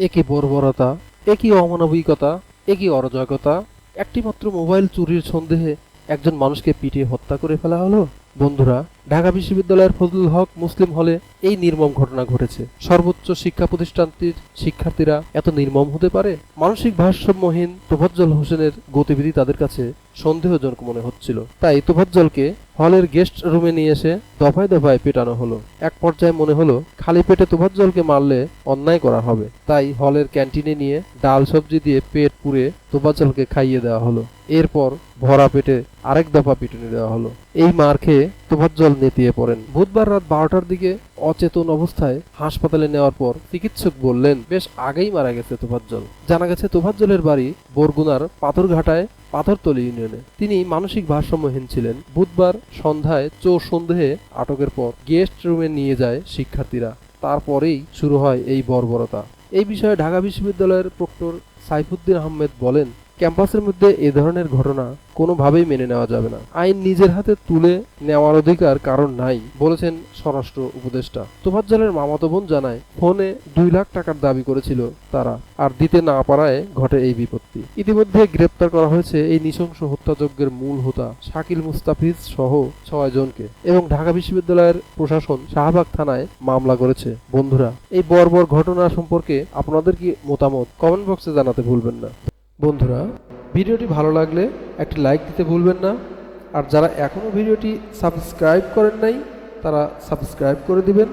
একই বর্বরতা, একই অমানবিকতা, একই অরাজকতা, একটিমাত্র মোবাইল চুরির সন্দেহে একজন মানুষকে পিটিয়ে হত্যা করে ফেলা হলো? বন্ধুরা, ঢাকা বিশ্ববিদ্যালয়ের ফজলুল হক মুসলিম হলে এই নির্মম ঘটনা ঘটেছে। সর্বোচ্চ শিক্ষা প্রতিষ্ঠানটির শিক্ষার্থীরা এত নির্মম হতে পারে? মানসিক ভারসাম্যহীন তোফাজ্জল হোসেনের গতিবিধি তাদের কাছে সন্দেহজনক মনে হচ্ছিল। তাই তোফাজ্জলকে হলের গেস্ট রুমে নিয়ে এসে দফায় দফায় পেটানো হলো। এক পর্যায়ে মনে হলো, খালি পেটে তোফাজ্জলকে মারলে অন্যায় করা হবে। তাই হলের ক্যান্টিনে নিয়ে ডাল সবজি দিয়ে পেট পুড়ে তোফাজ্জলকে খাইয়ে দেওয়া হলো। এরপর ভরা পেটে আরেক দফা পিটুনি দেওয়া হলো। এই মার খেয়ে তোফাজ্জল নেতিয়ে পড়েন। বুধবার রাত বারোটার দিকে অচেতন অবস্থায় হাসপাতালে নেওয়ার পর চিকিৎসক বললেন, বেশ আগেই মারা গেছে তোফাজ্জল জানা গেছে তোফাজ্জলের বাড়ি বরগুনার পাথরঘাটায় পাথরতলি ইউনিয়নে। তিনি মানসিক ভারসাম্যহীন ছিলেন। বুধবার সন্ধ্যায় চোর সন্দেহে আটকের পর গেস্ট রুমে নিয়ে যায় শিক্ষার্থীরা। তারপরেই শুরু হয় এই বর্বরতা। এই বিষয়ে ঢাকা বিশ্ববিদ্যালয়ের প্রক্টর সাইফুদ্দিন আহমেদ বলেন ক্যাম্পাসের মধ্যে এ ধরনের ঘটনা কোনোভাবেই মেনে নেওয়া যাবে না। আইন নিজের হাতে তুলে নেওয়ার অধিকার কারণ নাই, বলেছেন স্বরাষ্ট্র উপদেষ্টা। তোফাজ্জলের মামাতো বোন জানায়, ফোনে দুই লাখ টাকার দাবি করেছিল তারা, আর দিতে না পারায় ঘটে এই বিপত্তি। ইতিমধ্যে গ্রেপ্তার করা হয়েছে এই নৃশংস হত্যাযজ্ঞের মূল হোতা শাকিল মুস্তাফিজ সহ ছয় জনকে এবং ঢাকা বিশ্ববিদ্যালয়ের প্রশাসন শাহবাগ থানায় মামলা করেছে। বন্ধুরা, এই বর্বর ঘটনা সম্পর্কে আপনাদের কি মতামত? কমেন্ট বক্সে জানাতে ভুলবেন না। বন্ধুরা, ভিডিওটি ভালো লাগলে একটি লাইক দিতে ভুলবেন না। আর যারা এখনও ভিডিওটি সাবস্ক্রাইব করেন নাই, তারা সাবস্ক্রাইব করে দিবেন,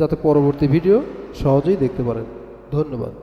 যাতে পরবর্তী ভিডিও সহজেই দেখতে পারেন। ধন্যবাদ।